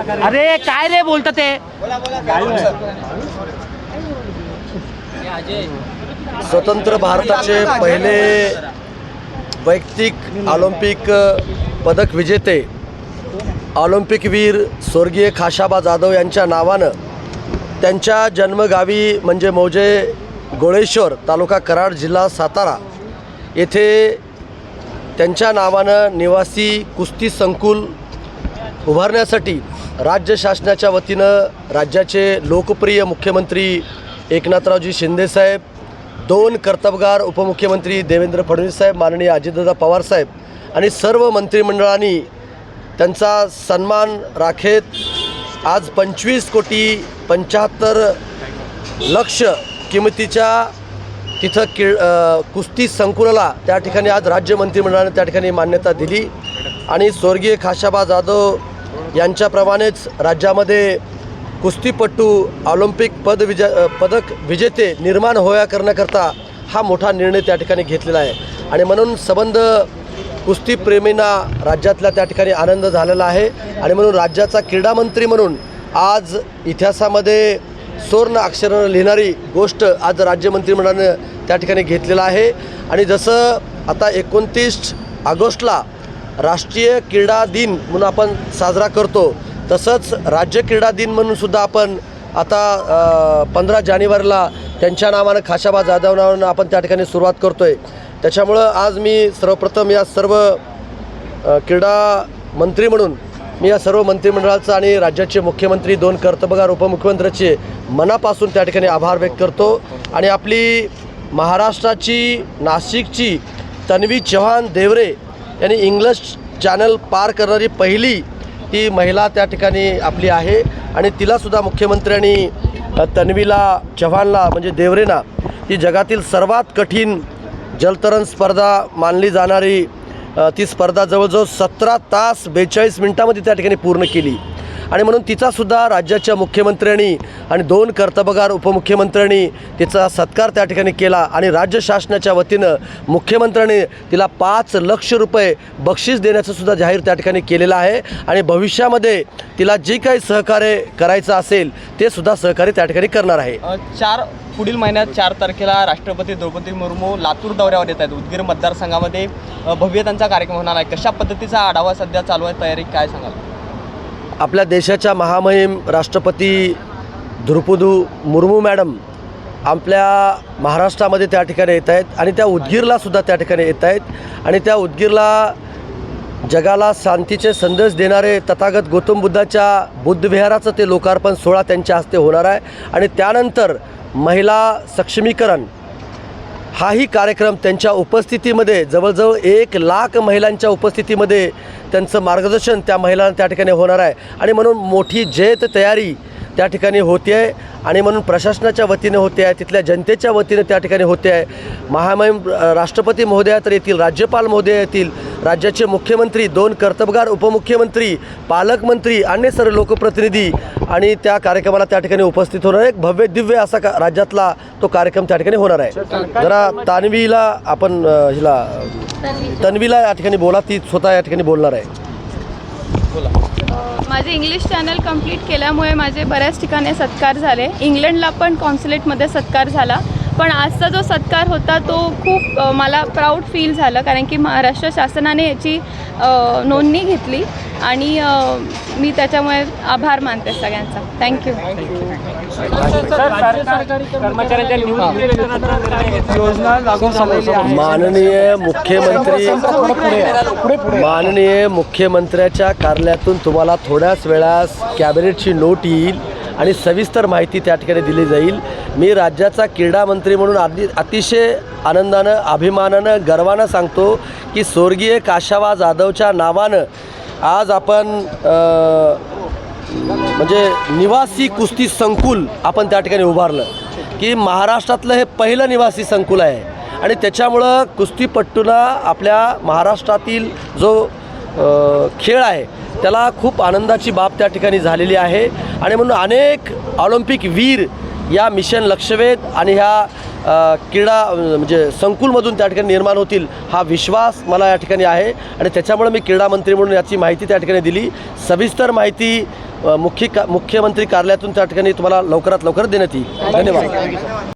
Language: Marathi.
अरे काय रे बोलत ते? स्वतंत्र भारताचे पहिले वैयक्तिक ऑलिम्पिक पदक विजेते ऑलिम्पिकवीर स्वर्गीय खाशाबा जाधव यांच्या नावानं त्यांच्या जन्मगावी म्हणजे मौजे गोळेश्वर तालुका कराड जिल्हा सातारा येथे त्यांच्या नावानं निवासी कुस्ती संकुल उभारण्यासाठी राज्य शासनाच्या वतीनं राज्याचे लोकप्रिय मुख्यमंत्री एकनाथरावजी शिंदेसाहेब दोन कर्तबगार उपमुख्यमंत्री देवेंद्र फडणवीस साहेब माननीय अजितदादा पवार साहेब आणि सर्व मंत्रिमंडळांनी त्यांचा सन्मान राखेत आज पंचवीस कोटी पंच्याहत्तर लक्ष किमतीच्या तिथं किळ कुस्ती संकुलाला त्या ठिकाणी आज राज्य मंत्रिमंडळाने त्या ठिकाणी मान्यता दिली. आणि स्वर्गीय खाशाबा जाधव यांच्याप्रमाणेच राज्यामध्ये कुस्तीपटू ऑलिम्पिक पद विज पदक विजेते निर्माण होया करण्याकरता हा मोठा निर्णय त्या ठिकाणी घेतलेला आहे. आणि म्हणून संबंध कुस्तीप्रेमींना राज्यातल्या त्या ठिकाणी आनंद झालेला आहे. आणि म्हणून राज्याचा क्रीडा मंत्री म्हणून आज इतिहासामध्ये सुवर्ण अक्षरानं लिहिणारी गोष्ट आज राज्य मंत्रिमंडळानं त्या ठिकाणी घेतलेलं आहे. आणि जसं आता एकोणतीस ऑगस्टला राष्ट्रीय क्रीडा दिन म्हणून आपण साजरा करतो. तसंच राज्य क्रीडा दिन म्हणून सुद्धा आपण आता पंधरा जानेवारीला त्यांच्या नावानं खाशाबा जाधव नावानं आपण त्या ठिकाणी सुरुवात करतो आहे त्याच्यामुळं आज मी सर्वप्रथम या सर्व क्रीडा मंत्री म्हणून मी या सर्व मंत्रिमंडळाचं आणि राज्याचे मुख्यमंत्री दोन कर्तबगार उपमुख्यमंत्र्याचे मनापासून त्या ठिकाणी आभार व्यक्त करतो. आणि आपली महाराष्ट्राची नाशिकची तन्वी चव्हाण देवरे यांनी इंग्लिश चॅनल पार करणारी पहिली ती महिला त्या ठिकाणी आपली आहे. आणि तिलासुद्धा मुख्यमंत्र्यांनी तन्वीला चव्हाणला म्हणजे देवरेना ती जगातील सर्वात कठीण जलतरण स्पर्धा मानली जाणारी ती स्पर्धा जवळजवळ सतरा तास बेचाळीस मिनटामध्ये त्या ठिकाणी पूर्ण केली. आणि म्हणून तिचासुद्धा राज्याच्या मुख्यमंत्र्यांनी आणि दोन कर्तबगार उपमुख्यमंत्र्यांनी तिचा सत्कार त्या ठिकाणी केला आणि राज्य शासनाच्या वतीनं मुख्यमंत्र्यांनी तिला पाच लक्ष रुपये बक्षीस देण्याचं सुद्धा जाहीर त्या ठिकाणी केलेलं आहे. आणि भविष्यामध्ये तिला जे काही सहकार्य करायचं असेल ते सुद्धा सहकार्य त्या ठिकाणी करणार आहे. चार पुढील महिन्यात चार तारखेला राष्ट्रपती द्रौपदी मुर्मू लातूर दौऱ्यावर येत आहेत. उदगीर मतदारसंघामध्ये भव्य त्यांचा कार्यक्रम होणार आहे. कशा पद्धतीचा आढावा सध्या चालू आहे? तयारी काय सांगाल? आपल्या देशाच्या महामहिम राष्ट्रपती द्रुपदू मुर्मू मॅडम आपल्या महाराष्ट्रामध्ये त्या ठिकाणी येत आहेत आणि त्या उदगीरलासुद्धा त्या ठिकाणी येत आहेत. आणि त्या उदगीरला जगाला शांतीचे संदेश देणारे तथागत गौतम बुद्धाच्या बुद्धविहाराचं ते लोकार्पण सोहळा त्यांच्या हस्ते होणार आहे. आणि त्यानंतर महिला सक्षमीकरण हाही कार्यक्रम त्यांच्या उपस्थितीमध्ये जवळजवळ एक लाख महिलांच्या उपस्थितीमध्ये त्यांचं मार्गदर्शन त्या महिलांना त्या ठिकाणी होणार आहे. आणि म्हणून मोठी जयत तयारी त्या ठिकाणी होते आहे आणि म्हणून प्रशासनाच्या वतीने होते आहे तिथल्या जनतेच्या वतीने त्या ठिकाणी होते आहे महामहिम राष्ट्रपती महोदया तर येतील राज्यपाल महोदय येतील राज्याचे मुख्यमंत्री दोन कर्तबगार उपमुख्यमंत्री पालकमंत्री अन्य सर्व लोकप्रतिनिधी आणि त्या कार्यक्रमाला त्या ठिकाणी उपस्थित होणार आहे एक भव्य दिव्य असा का राज्यातला तो कार्यक्रम त्या ठिकाणी होणार आहे. जरा तान्वीला आपण हिला तन्वीला या ठिकाणी बोला ती स्वतः या ठिकाणी बोलणार आहे. बोला. माझे इंग्लिश चॅनल कंप्लीट केल्यामुळे माझे बऱ्याच ठिकाणी सत्कार झाले. इंग्लंडला पण कॉन्सुलेटमध्ये सत्कार झाला. पण आजचा जो सत्कार होता तो खूप मला प्राऊड फील झालं. कारण की महाराष्ट्र शासनाने याची नोंदणी घेतली. आणि मी त्याच्यामुळे आभार मानते सगळ्यांचा. थँक्यू माननीय मुख्यमंत्री माननीय मुख्यमंत्र्याच्या कार्यालयातून तुम्हाला थोड्याच वेळास कॅबिनेटची नोट येईल आणि सविस्तर माहिती त्या ठिकाणी दिली जाईल. मी राज्याचा क्रीडा मंत्री म्हणून अति अतिशय आनंदानं अभिमानानं गर्वानं सांगतो की स्वर्गीय काशावा जाधवच्या नावानं आज आपण म्हणजे निवासी कुस्ती संकुल आपण त्या ठिकाणी उभारलं. की महाराष्ट्रातलं हे पहिलं निवासी संकुल आहे. आणि त्याच्यामुळं कुस्तीपट्टूंना आपल्या महाराष्ट्रातील जो खेळ आहे त्याला खूप आनंदाची बाब त्या ठिकाणी झालेली आहे. आणि म्हणून अनेक ऑलिम्पिक वीर या मिशन लक्षवेध आणि ह्या क्रीडा म्हणजे संकुलमधून त्या ठिकाणी निर्माण होतील हा विश्वास मला या ठिकाणी आहे. आणि त्याच्यामुळे मी क्रीडा मंत्री म्हणून याची माहिती त्या ठिकाणी दिली. सविस्तर माहिती मुख्य का मुख्यमंत्री कार्यालयातून त्या ठिकाणी तुम्हाला लवकरात लवकर देण्यात येईल. धन्यवाद.